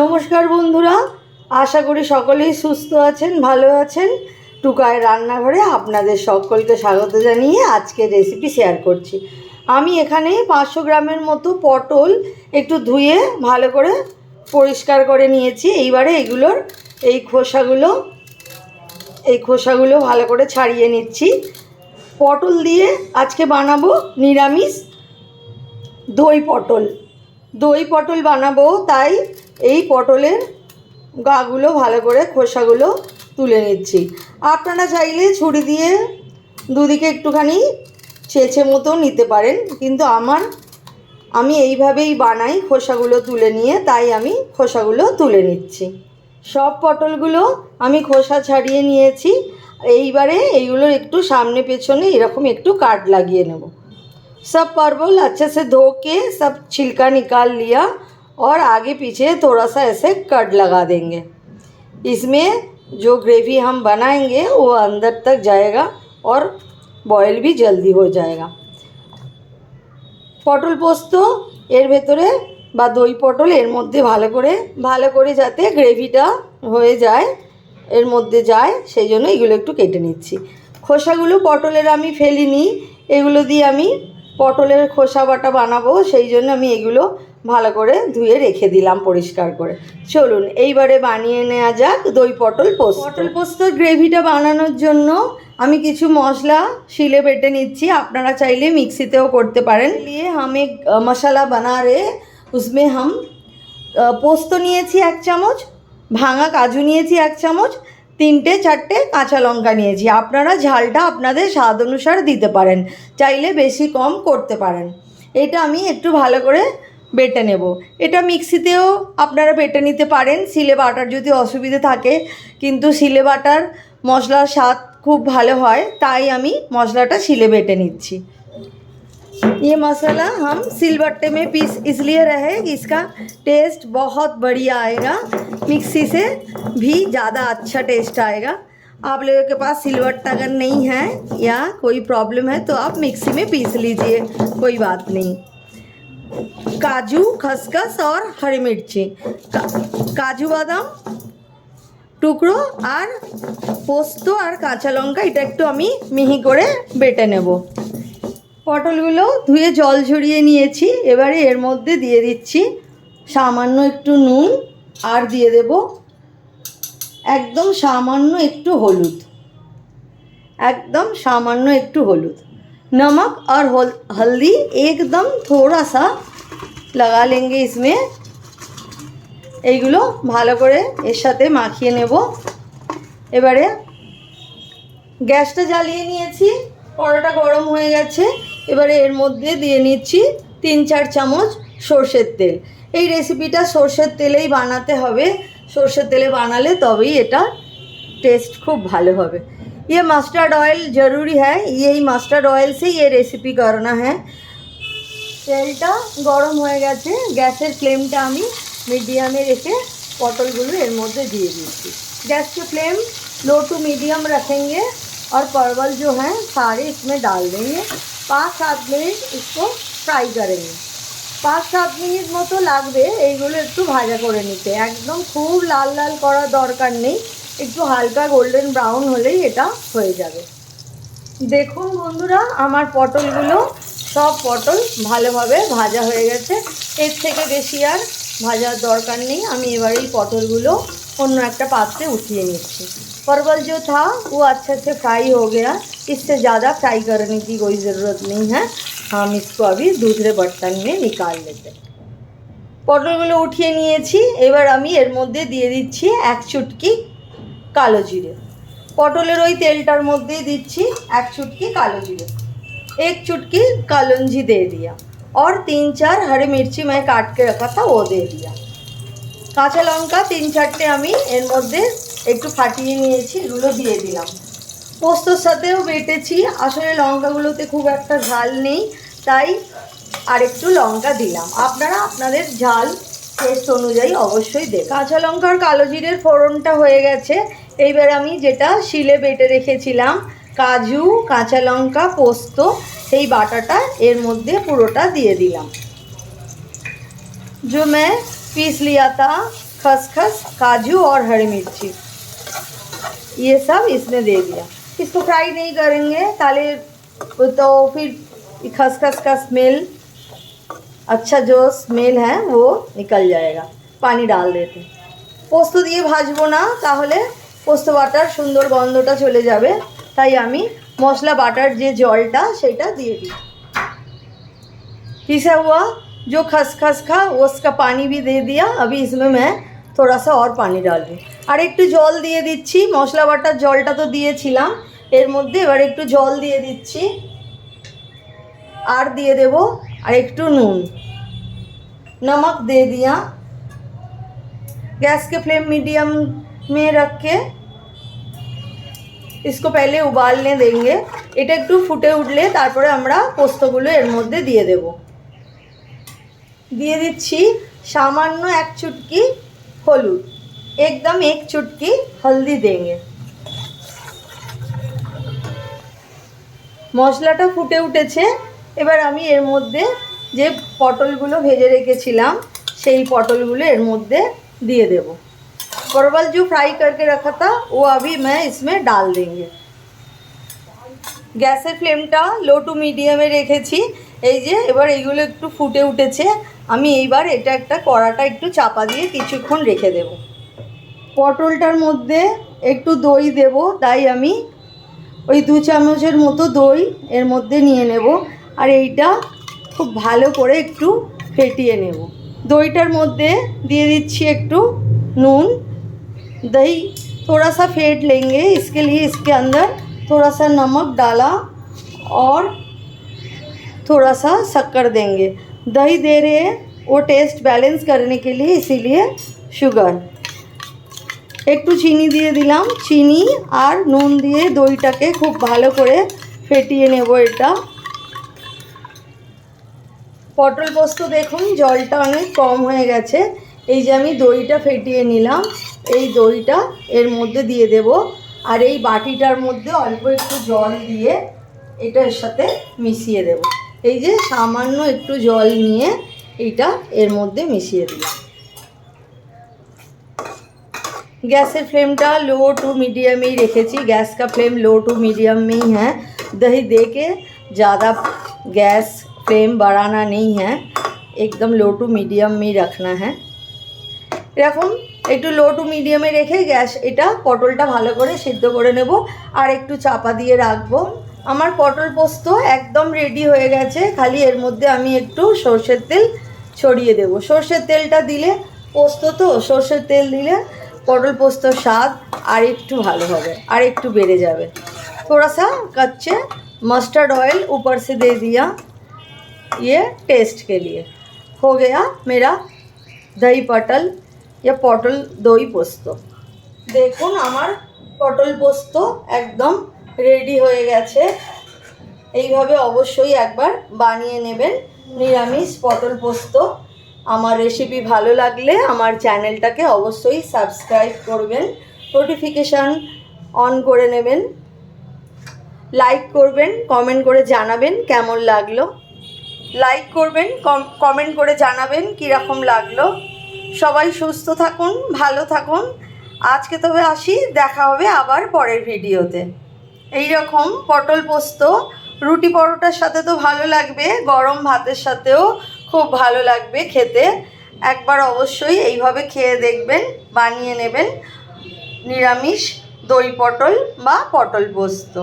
নমস্কার বন্ধুরা, আশা করি সকলেই সুস্থ আছেন, ভালো আছেন। টুকায় রান্নাঘরে আপনাদের সকলকে স্বাগত জানিয়ে আজকে রেসিপি শেয়ার করছি। আমি এখানে পাঁচশো গ্রামের মতো পটল একটু ধুয়ে ভালো করে পরিষ্কার করে নিয়েছি। এইবারে এগুলোর এই খোসাগুলো এই খোসাগুলো ভালো করে ছাড়িয়ে নিচ্ছি। পটল দিয়ে আজকে বানাবো নিরামিষ দই পটল। দই পটল বানাবো, তাই এই পটলের গাগুলো ভালো করে খোসাগুলো তুলে নিচ্ছি আপনারা চাইলে ছুরি দিয়ে দুদিকে একটুখানি ছেঁচে মতো নিতে পারেন কিন্তু আমার আমি এইভাবেই বানাই খোসাগুলো তুলে নিয়ে তাই আমি খোসাগুলো তুলে নিচ্ছি সব পটলগুলো আমি খোসা ছাড়িয়ে নিয়েছি এইবারে এইগুলোর একটু সামনে পেছনে এরকম একটু কাট লাগিয়ে নেব सब परवल अच्छे से धो के सब छिलका निकाल लिया और आगे पीछे थोड़ा सा ऐसे कट लगा देंगे इसमें जो ग्रेवी हम बनाएंगे वो अंदर तक जाएगा और बॉयल भी जल्दी हो जाएगा পটল পোস্ত এর ভেতরে বা দই পটল এর মধ্যে ভালো করে ভালো করে যাতে গ্রেভিটা হয়ে যায় এর মধ্যে যায় সেই জন্য এগুলো একটু কেটে নিচ্ছি খোসাগুলো পটলের আমি ফেলিনি এগুলো দিয়ে আমি পটলের খোসা বাটা বানাবো সেই জন্য আমি এগুলো ভালো করে ধুয়ে রেখে দিলাম পরিষ্কার করে। চলুন, এইবারে বানিয়ে নেওয়া যাক দই পটল পোস্ত। পটল পোস্তর গ্রেভিটা বানানোর জন্য আমি কিছু মশলা শিলে বেটে নিচ্ছি। আপনারা চাইলে মিক্সিতেও করতে পারেন। দিয়ে আমি মশলা বানা রে উসমে হাম পোস্ত নিয়েছি এক চামচ, ভাঙা কাজু নিয়েছি এক চামচ, তিনটে চারটে কাঁচা লঙ্কা নিয়েছি। আপনারা ঝালটা আপনাদের স্বাদ অনুসার দিতে পারেন, চাইলে বেশি কম করতে পারেন। এটা আমি একটু ভালো করে বেটে নেব এটা মিক্সিতেও আপনারা বেটে নিতে পারেন সিলে বাটার যদি অসুবিধে থাকে কিন্তু সিলে বাটার মশলার স্বাদ খুব ভালো হয় তাই আমি মশলাটা শিলে বেটে নিচ্ছি ये मसाला हम सिलबट्टे में पीस इसलिए रहे कि इसका टेस्ट बहुत बढ़िया आएगा मिक्सी से भी ज़्यादा अच्छा टेस्ट आएगा आप लोगों के पास सिलबट्टा अगर नहीं है या कोई प्रॉब्लम है तो आप मिक्सी में पीस लीजिए कोई बात नहीं काजू खसखस और हरी मिर्ची का, কাজু বাদাম টুকরো আর পোস্ত আর কাঁচা লঙ্কা এটা একটু আমি মিহি করে বেটে নেব পটলগুলো ধুয়ে জল ঝরিয়ে নিয়েছি এবারে এর মধ্যে দিয়ে দিচ্ছি সামান্য একটু নুন আর দিয়ে দেব একদম সামান্য একটু হলুদ একদম সামান্য একটু হলুদ नमक और हल- हल्दी एकदम थोड़ा सा लगा लेंगे इसमें এইগুলো ভালো করে এর সাথে মাখিয়ে নেব এবারে গ্যাসটা জ্বালিয়ে নিয়েছি কড়াটা গরম হয়ে গেছে এবারে এর মধ্যে দিয়ে নিচ্ছি তিন চার চামচ সর্ষের তেল এই রেসিপিটা সর্ষের তেলেই বানাতে হবে সর্ষের তেলে বানালে তবেই এটা টেস্ট খুব ভালো হবে ये मस्टर्ड ऑयल ज़रूरी है यही मस्टर्ड ऑयल से ये रेसिपি करना है তেলটা গরম হয়ে গেছে গ্যাসের ফ্লেমটা আমি মিডিয়ামে রেখে পটলগুলো এর মধ্যে দিয়ে দিচ্ছি गैस की फ्लेम लो टू मीडियम रखेंगे और परवल जो हैं सारे इसमें डाल देंगे पाँच सात मिनट इसको फ्राई करेंगे পাঁচ সাত মিনিট মতো লাগবে এইগুলো একটু ভাজা করে নিতে একদম খুব লাল লাল করার দরকার নেই একটু হালকা গোল্ডেন ব্রাউন হলেই এটা হয়ে যাবে দেখুন বন্ধুরা আমার পটলগুলো সব পটল ভালোভাবে ভাজা হয়ে গেছে এর থেকে বেশি আর ভাজার দরকার নেই আমি এবার এই পটলগুলো অন্য একটা পাত্রে উঠিয়ে নিচ্ছি परवल जो था वो अच्छे से फ्राई हो गया इससे ज़्यादा फ्राई करने की कोई ज़रूरत नहीं है हम इसको अभी दूसरे बर्तन में निकाल लेते हैं পটলগুলো উঠিয়ে নিয়েছি এবার আমি এর মধ্যে দিয়ে দিচ্ছি এক চুটকি কালো জিরে। পটলের ওই তেলটার মধ্যেই দিচ্ছি এক চুটকি কালো জিরে। এক চুটকি কালঞ্জি দিয়ে দিয়া। ওর তিন চার হাড়ে মির্চি मैं কাটকে के ও দিয়ে वो কাঁচা লঙ্কা তিন চারটে আমি এর মধ্যে একটু ফাটিয়ে নিয়েছি, এগুলো দিয়ে দিলাম। পোস্তর সাথেও বেটেছি, আসলে লঙ্কাগুলোতে খুব একটা ঝাল নেই, তাই আর একটু লঙ্কা দিলাম। আপনারা আপনাদের ঝাল, টেস্ট অনুযায়ী অবশ্যই দে কাঁচা লঙ্কার কালো জিরের ফোড়নটা হয়ে গেছে এইবার আমি যেটা শিলে বেটে রেখেছিলাম কাজু কাঁচা লঙ্কা পোস্ত সেই বাটাটা এর মধ্যে পুরোটা দিয়ে দিলাম जो मैं पीस लिया था खसखस काजू और हरी मिर्ची ये सब इसमें दे दिया इसको फ्राई नहीं करेंगे ताले तो फिर खसखस का स्मेल अच्छा जो स्मेल है वो निकल जाएगा पानी डाल देते পোস্ত দিয়ে ভাজবো না তাহলে পোস্ত বাটার সুন্দর গন্ধটা চলে যাবে তাই আমি মশলা বাটার যে জলটা সেটা দিয়ে দিই पिसा हुआ जो खसखस था उसका पानी भी दे दिया अभी इसमें मैं थोड़ा सा और पानी डाल दूँ আর একটু জল দিয়ে দিচ্ছি মশলা বাটার জলটা তো দিয়েছিলাম এর মধ্যে এবার একটু জল দিয়ে দিচ্ছি আর দিয়ে দেব আর একটু নুন नमक दे दिया गैस के फ्लेम मीडियम में रख के इसको पहले উবালনে देंगे। এটা একটু ফুটে উঠলে তারপরে আমরা পোস্তগুলো এর মধ্যে দিয়ে দেব। দিয়ে দিচ্ছি সামান্য এক চুটকি হলুদ, একদম এক চুটকি হলদি দেंगे মশলাটা ফুটে উঠেছে। এবার আমি এর মধ্যে যে পটলগুলো ভেজে রেখেছিলাম, সেই পটলগুলো এর মধ্যে দিয়ে দেবো। परवल जो फ्राई करके रखा था वो अभी मैं इसमें डाल देंगे গ্যাসের ফ্লেমটা লো টু মিডিয়ামে রেখেছি এই যে এবার এইগুলো একটু ফুটে উঠেছে আমি এইবার এটা একটা কড়াটা একটু চাপা দিয়ে কিছুক্ষণ রেখে দেব পটলটার মধ্যে একটু দই দেব তাই আমি ওই দু চামচের মতো দই এর মধ্যে নিয়ে নেব আর এইটা খুব ভালো করে একটু ফেটিয়ে নেব দইটার মধ্যে দিয়ে দিচ্ছি একটু নুন दही थोड़ा सा फेंट लेंगे इसके लिए इसके अंदर थोड़ा सा नमक डाला और थोड़ा सा शक्कर देंगे दही दे रहे हैं वो टेस्ट बैलेंस करने के लिए इसीलिए शुगर একটু চিনি দিয়ে দিলাম চিনি আর নুন দিয়ে দইটাকে খুব ভালো করে ফেটিয়ে নেব এটা পটল পোস্ত দেখুন জলটা অনেক কম হয়ে গেছে এই যে আমি দইটা ফেটিয়ে নিলাম এই দইটা এর মধ্যে দিয়ে দেব। আর এই বাটিটার মধ্যে অল্প একটু জল দিয়ে এটার সাথে মিশিয়ে দেব। এই যে সামান্য একটু জল নিয়ে এটা এর মধ্যে মিশিয়ে দিলাম। গ্যাসের फ्लेम লো টু মিডিয়ামেই রেখেছি। গ্যাস रेखे गैस का फ्लेम लो टू मीडियम में ही है दही दे के ज़्यादा गैस फ्लेम बढ़ाना नहीं রাখনা হ্যাঁ। এরকম একটু লো টু মিডিয়ামে রেখে গ্যাস এটা পটলটা ভালো করে সিদ্ধ করে নেব আর একটু চাপা দিয়ে রাখবো আমার পটল পোস্ত একদম রেডি হয়ে গেছে খালি এর মধ্যে আমি একটু সর্ষের তেল ছড়িয়ে দেব সর্ষের তেলটা দিলে পোস্ত তো সর্ষের তেল দিলে পটল পোস্তর স্বাদ আর একটু ভালো হবে আর একটু বেড়ে যাবে थोड़ा सा कच्चे मस्टर्ड ऑयल ऊपर से दे दिया ये टेस्ट के लिए हो गया मेरा दही पटल या পটল দই পোস্ত। দেখুন আমার পটল পোস্ত একদম রেডি হয়ে গেছে। এইভাবে অবশ্যই একবার বানিয়ে নেবেন। নিরামিষ পটল পোস্ত। আমার রেসিপি ভালো লাগলে আমার চ্যানেলটাকে অবশ্যই সাবস্ক্রাইব করবেন। নোটিফিকেশান অন করে নেবেন। লাইক করবেন কমেন্ট করে জানাবেন কেমন লাগল। লাইক করবেন কমেন্ট করে জানাবেন কীরকম লাগল। সবাই সুস্থ থাকুন, ভালো থাকুন। আজকে তবে আসি, দেখা হবে আবার পরের ভিডিওতে। এই রকম পটল পোস্ত, রুটি পরোটার সাথে তো ভালো লাগবে, গরম ভাতের সাথেও খুব ভালো লাগবে খেতে। একবার অবশ্যই এইভাবে খেয়ে দেখবেন, বানিয়ে নেবেন নিরামিষ দই পটল বা পটল পোস্ত।